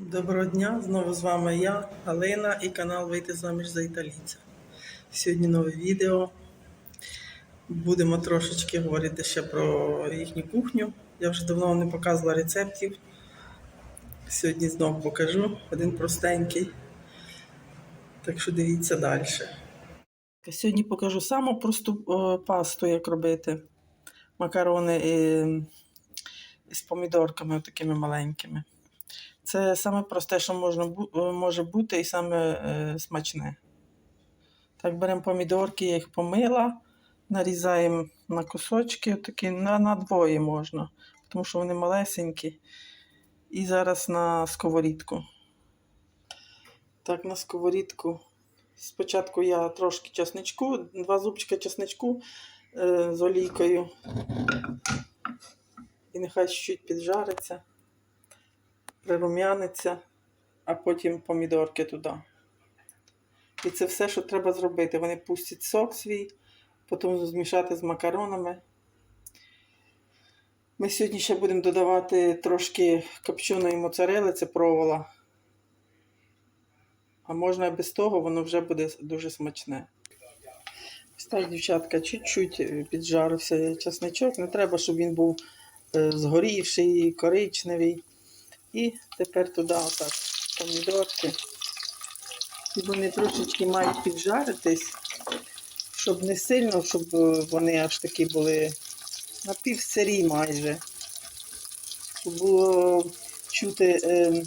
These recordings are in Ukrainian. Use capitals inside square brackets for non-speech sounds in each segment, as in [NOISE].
Доброго дня! Знову з вами я, Галина, і канал Вийти заміж за італійця. Сьогодні нове відео. Будемо трошечки говорити ще про їхню кухню. Я вже давно не показувала рецептів. Сьогодні знову покажу один простенький. Так що дивіться далі. Сьогодні покажу саму просту е, пасту, як робити макарони із помідорками такими маленькими. Це саме просте, що можна, е, може бути, і саме е, смачне. Так, беремо помідорки, я їх помила, нарізаємо на кусочки, такі, на, на двоє можна, тому що вони малесенькі. І зараз на сковорідку. Так, на сковорідку. Спочатку я трошки чесничку, два зубчика чесничку е, з олійкою. І нехай чуть піджариться прирум'яниться, а потім помідорки туди. І це все, що треба зробити. Вони пустять сок свій, потім змішати з макаронами. Ми сьогодні ще будемо додавати трошки копченої моцарели, це провола. А можна і без того, воно вже буде дуже смачне. Ось так, дівчатка, чуть-чуть піджарився чесничок. Не треба, щоб він був е, згорівший, коричневий. І тепер туди отак помідорки. І вони трошечки мають піджаритись, щоб не сильно, щоб е, вони аж такі були напівсирі майже. Щоб було чути е,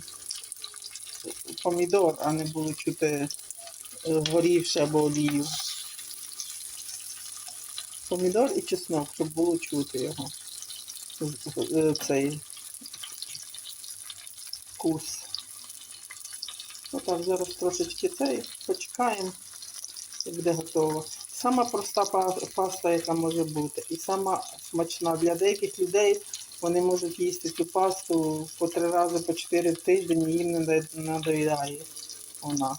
помідор, а не було чути е, горівше або олію. Помідор і чеснок, щоб було чути його. Е, Цей вкус. Отак, зараз трошечки цей почекаємо і буде готово. Сама проста паста, яка може бути. І сама смачна. Для деяких людей вони можуть їсти цю пасту по три рази, по чотири в тиждень, і їм не да- надоїдає вона.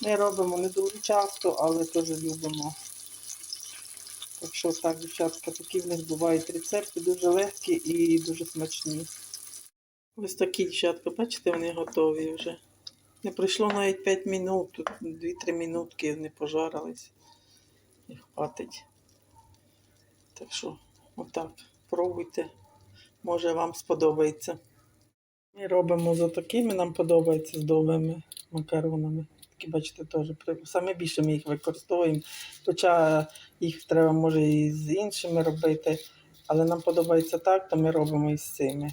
Ми робимо не дуже часто, але теж любимо. Так що так, дівчатка, такі в них бувають рецепти, дуже легкі і дуже смачні. Ось такі дівчатка, бачите, вони готові вже. Не пройшло навіть 5 минут, тут 2-3 минутки не пожарились. І хватить. Так що, отак, пробуйте. Може вам сподобається. Ми робимо за такими, нам подобається з довгими макаронами. Такі, бачите, теж саме більше ми їх використовуємо. Хоча їх треба може і з іншими робити, але нам подобається так, то ми робимо і з цими.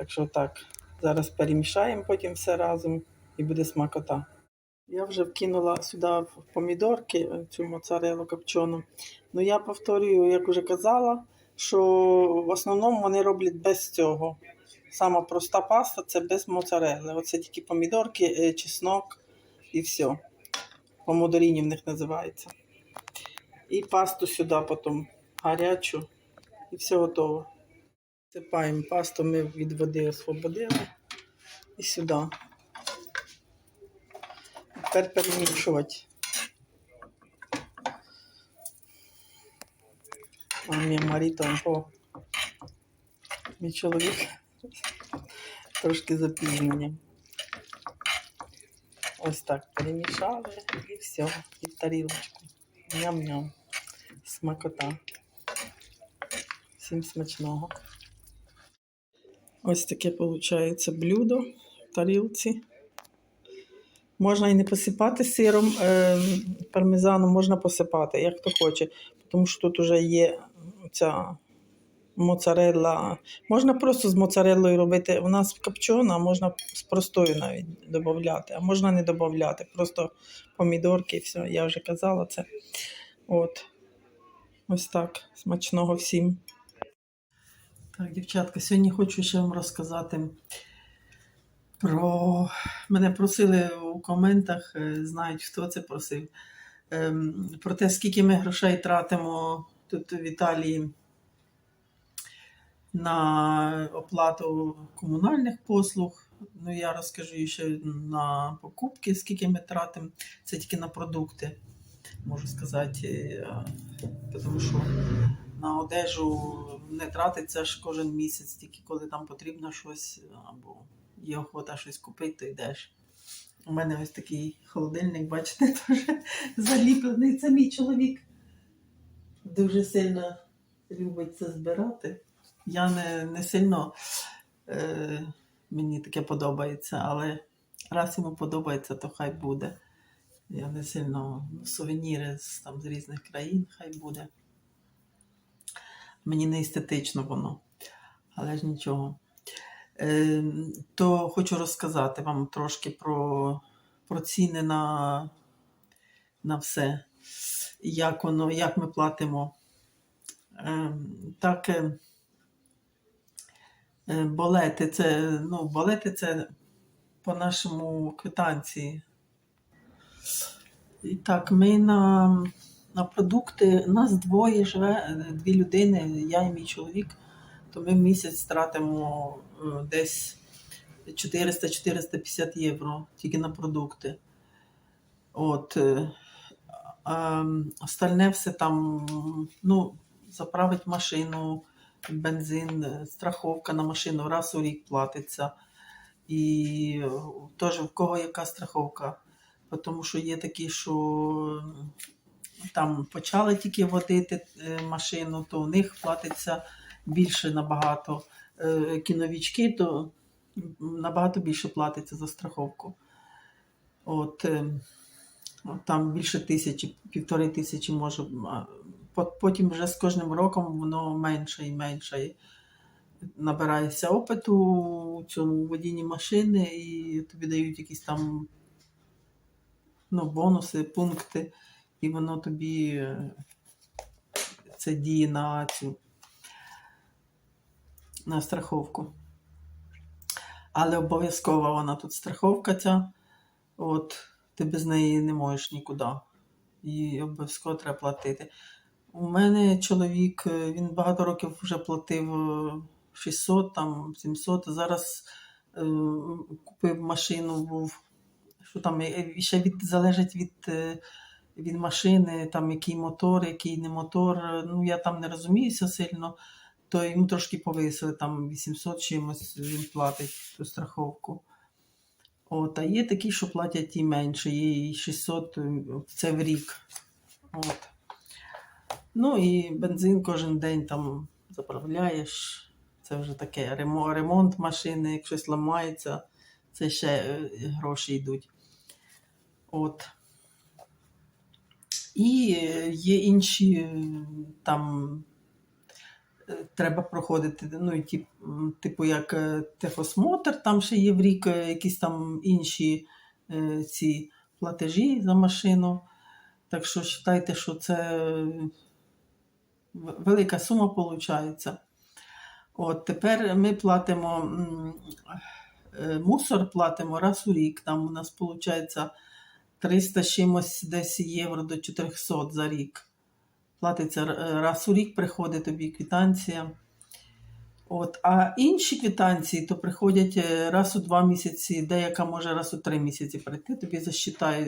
Так що так, зараз перемішаємо потім все разом і буде смакота. Я вже вкинула сюди в помідорки е, цю моцарелу копчену. Ну я повторюю, як вже казала, що в основному вони роблять без цього. Сама проста паста це без моцарели. Оце тільки помідорки, е, чеснок і все. Помодоріні в них називається. І пасту сюди потім гарячу, і все готово. Сипаємо пасту, ми від води освободили і сюди. Тепер перемішувати. А мій маріто, о, мій чоловік трошки запізнення. Ось так перемішали і все, і в тарілочку. Ням-ням. Смакота. Всім смачного. Ось таке виходить блюдо в тарілці. Можна і не посипати сиром е, пармезаном, можна посипати, як хто хоче. Тому що тут вже є ця моцарелла. Можна просто з моцареллою робити. У нас копчена, можна з простою навіть додати, а можна не додати. Просто помідорки і все. Я вже казала це. От. Ось так. Смачного всім. Так, дівчатка, сьогодні хочу ще вам розказати про. Мене просили у коментах, е, знають, хто це просив, ем, про те, скільки ми грошей тратимо тут в Італії на оплату комунальних послуг. Ну, я розкажу ще на покупки, скільки ми тратимо. Це тільки на продукти, можу сказати, е, тому що на одежу не тратиться ж кожен місяць, тільки коли там потрібно щось або є охота щось купити, то йдеш. У мене ось такий холодильник, бачите, [LAUGHS] теж заліплений. Це мій чоловік. Дуже сильно любить це збирати. Я не, не сильно е, мені таке подобається, але раз йому подобається, то хай буде. Я не сильно сувеніри з, там, з різних країн, хай буде. Мені не естетично воно, але ж нічого. Е, то хочу розказати вам трошки про, про ціни на, на все. Як воно, як ми платимо. Е, так, е, е, болети це, ну, болети це по нашому квитанції. І так, ми на, на продукти, нас двоє живе, дві людини, я і мій чоловік, то ми місяць тратимо е, десь 400-450 євро тільки на продукти. От, е, а, остальне все там, ну, заправить машину, бензин, страховка на машину раз у рік платиться. І е, теж в кого яка страховка. Тому що є такі, що там почали тільки водити е, машину, то у них платиться більше набагато. Е, Кіновічки, то набагато більше платиться за страховку. От, е, там більше тисячі, півтори тисячі може. Потім вже з кожним роком воно менше і менше. І набираєшся опиту у цьому водінні машини, і тобі дають якісь там ну, бонуси, пункти, і воно тобі е, це діє на цю на страховку. Але обов'язкова вона тут страховка ця. От, ти без неї не можеш нікуди. І обов'язково треба платити. У мене чоловік, е, він багато років вже платив е, 600, там 700. Зараз е, купив машину, був що там е, ще від, залежить від, е, від машини, там який мотор, який не мотор. Ну, я там не розуміюся сильно, то йому трошки повисили, там 800 чимось він платить ту страховку. От, а є такі, що платять і менше, і 600 е, це в рік. От. Ну і бензин кожен день там заправляєш. Це вже таке ремонт машини, як щось ламається, це ще е, гроші йдуть. От. І е, є інші е, там е, треба проходити, ну, і тип, типу як техосмотр, там ще є в рік якісь там інші ці платежі за машину. Так що вважайте, що це велика сума виходить. От тепер ми платимо мусор платимо раз у рік. Там у нас виходить 300 чимось десь євро до 400 за рік. Платиться раз у рік, приходить тобі квитанція. От, а інші квитанції то приходять е, раз у два місяці, деяка може раз у три місяці прийти. Тобі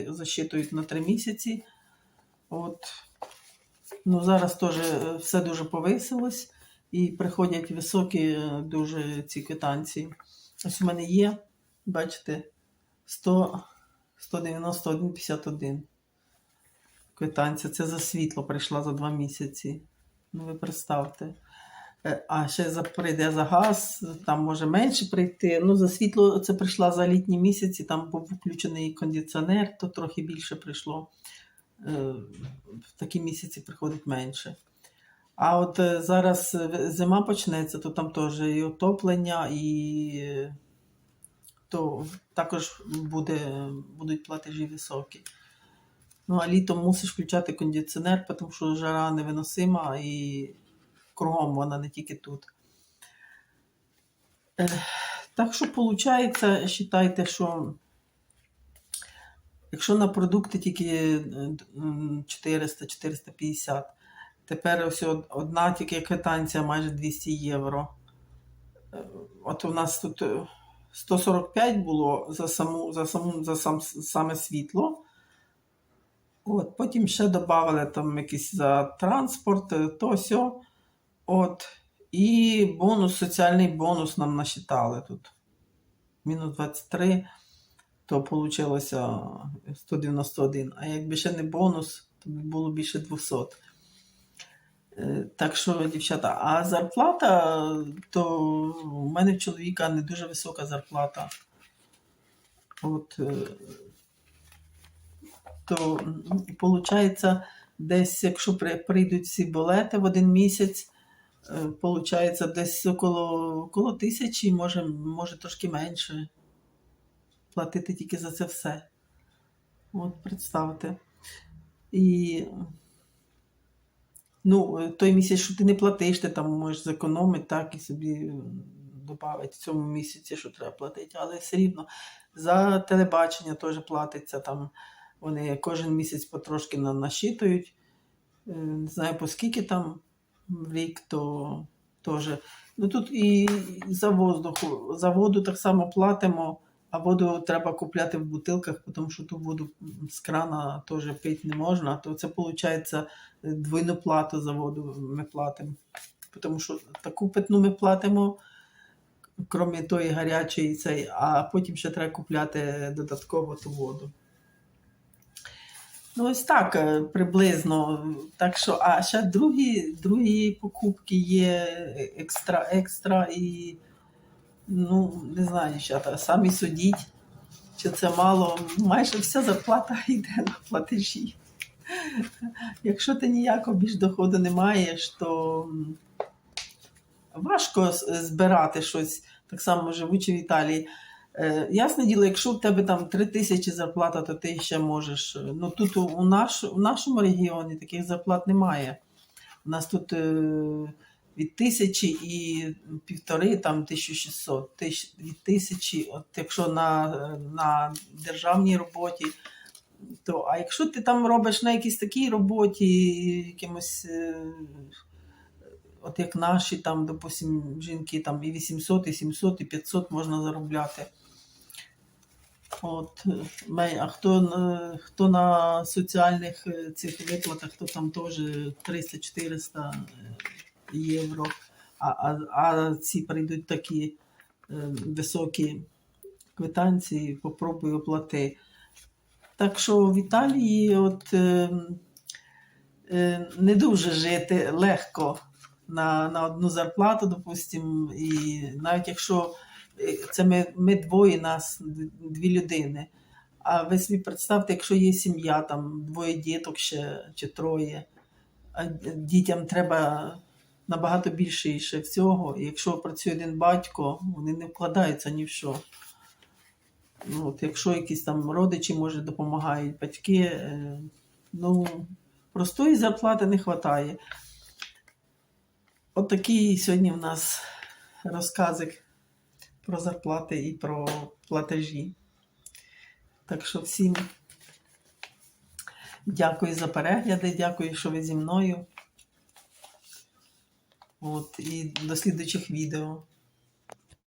засчитують на три місяці. От. Ну, зараз теж е, все дуже повисилось і приходять високі е, дуже ці квитанції. Ось у мене є, бачите, 100, 191,51 квитанція. Це за світло прийшла за два місяці. Ну, ви представте. Е, А ще за, прийде за газ, там може менше прийти. Ну, за світло це прийшла за літні місяці, там був включений кондиціонер, то трохи більше прийшло. Е, В такі місяці приходить менше. А от е, зараз зима почнеться, то там теж і отоплення, і то також буде, будуть платежі високі. Ну, а літом мусиш включати кондиціонер, тому що жара невиносима і кругом вона не тільки тут. Е, Так що виходить, вважайте, що якщо на продукти тільки е, 400-450, тепер ось одна тільки квитанція майже 200 євро. Е, От у нас тут е, 145 було за, саму, за, саму, за сам, саме світло. От, потім ще додали там якийсь за транспорт, е, то сьо. От. І бонус, соціальний бонус нам насчитали тут. мінус 23, то вийшло 191. А якби ще не бонус, то було більше 200. Е, Так що, дівчата, а зарплата, то у мене в чоловіка не дуже висока зарплата. От, е, то виходить, десь, якщо прийдуть ці болети в один місяць, е, получається десь около, около тисячі, може, може трошки менше. Платити тільки за це все. От представте. І ну, е, той місяць, що ти не платиш, ти там можеш зекономити так і собі додати в цьому місяці, що треба платити. Але все рівно за телебачення теж платиться там. Вони кожен місяць потрошки на- насчитують. Е, Не знаю, по скільки там в рік, то теж. Ну тут і за воздух, за воду так само платимо, а воду треба купляти в бутилках, тому що ту воду з крана теж пити не можна. То це виходить двойну плату за воду ми платимо. Тому що таку питну ми платимо, крім тої гарячої, цей, а потім ще треба купляти додатково ту воду. Ну, ось так е, приблизно. Так що, а ще другі, другі покупки є екстра, екстра і, ну, не знаю, там, самі судіть, чи це мало. Майже вся зарплата [LAUGHS] йде на платежі. Якщо ти ніякого більш доходу не маєш, то важко збирати щось, так само живучи в Італії. Е, Ясне діло, якщо в тебе там 3 тисячі зарплата, то ти ще можеш. е, Ну тут у, наш, у нашому регіоні таких зарплат немає. У нас тут е, від тисячі і півтори, там 1600, тисяч, від тисячі, от якщо на, на державній роботі, то а якщо ти там робиш на якійсь такій роботі, якимось. е, От як наші, там, допустим, жінки там і 800, і 700, і 500 можна заробляти. От, е, а хто, на- хто на соціальних е, цих виплатах, то там теж 300-400 євро. А, а, а ці прийдуть такі е, високі квитанції, попробуй оплати. Так що в Італії от, е, е, не дуже жити легко на, на одну зарплату, допустимо, і навіть якщо е, це ми, ми двоє нас, дві людини. А ви собі представте, якщо є сім'я, там двоє діток ще чи троє, а дітям треба набагато більше всього. І якщо працює один батько, вони не вкладаються ні в що. Ну, от якщо якісь там родичі, може, допомагають батьки, е, ну, простої зарплати не вистачає. От такий сьогодні в нас розказик про зарплати і про платежі. Так що всім дякую за перегляди, дякую, що ви зі мною. От, і до слідуючих відео.